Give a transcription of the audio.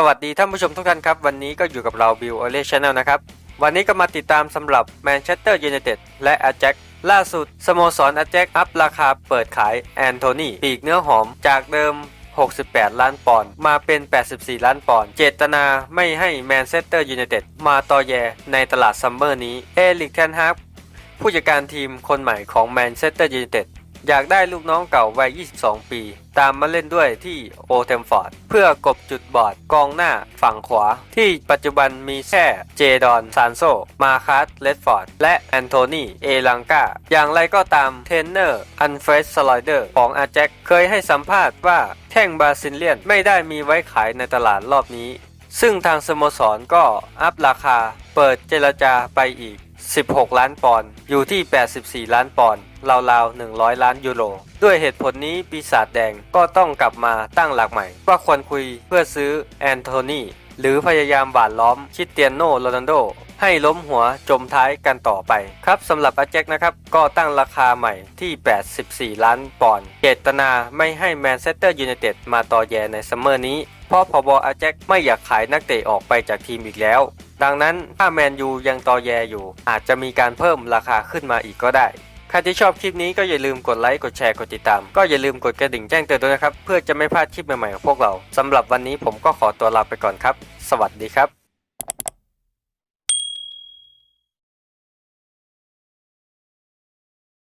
สวัสดีท่านผู้ชมทุกท่านครับ วันนี้ก็อยู่กับเราบิวโอเลชแนลนะครับ วันนี้ก็มาติดตามสำหรับแมนเชสเตอร์ยูไนเต็ดและอาแจ็คล่าสุด สโมสรอาแจ็คอัพราคาเปิดขายแอนโทนีปีกเนื้อหอมจากเดิม 68 ล้านปอนด์มาเป็น 84 ล้านปอนด์เจตนาไม่ให้แมนเชสเตอร์ยูไนเต็ดมาต่อแยในตลาดซัมเมอร์นี้เอลิกเทนฮากผู้จัดการทีมคนใหม่ของแมนเชสเตอร์ยูไนเต็ด อยากได้ลูกน้องเก่าวัย 22 ปี ตามมาเล่นด้วยที่โอเทมฟอร์ด เพื่อกบจุดบอดกองหน้าฝั่งขวา ที่ปัจจุบันมีแค่เจดอนซานโซ มาคัสเลดฟอร์ด และแอนโทนีเอลังกาอย่างไรก็ตามเทนเนอร์อันเฟรสสไลเดอร์ของอาแจ็คเคยให้สัมภาษณ์ว่าแข้งบาซิเลียนไม่ได้มีไว้ขายในตลาดรอบนี้ ซึ่งทางสโมสรก็อัพราคาเปิดเจรจาไปอีก 16 ล้านปอนด์อยู่ที่ 84 ล้านปอนด์ราวๆ 100 ล้านยูโร ด้วยเหตุผลนี้ปีศาจแดงก็ต้องกลับมาตั้งหลักใหม่ ว่าควรคุยเพื่อซื้อแอนโทนีหรือพยายามบาดล้อมคริสเตียนโนโรนัลโด ให้ล้มหัวจมท้ายกันต่อไป ครับสำหรับอาแจ็คนะครับ ก็ตั้งราคาใหม่ที่ 84 ล้านปอนด์เจตนาไม่ให้แมนเชสเตอร์ยูไนเต็ดมาต่อแยในซัมเมอร์นี้ เพราะพอบอาแจ็คไม่อยากขายนักเตะออกไปจากทีมอีกแล้ว ดังนั้นถ้าแมนยูยังตอแยอยู่ อาจจะมีการเพิ่มราคาขึ้นมาอีกก็ได้ใครที่ชอบคลิปนี้ก็อย่าลืมกดไลค์กดแชร์กดติดตาม ก็อย่าลืมกดกระดิ่งแจ้งเตือนด้วยนะครับ เพื่อจะไม่พลาดคลิปใหม่ๆของพวกเราสำหรับวันนี้ผมก็ขอตัวลาไปก่อนครับ สวัสดีครับ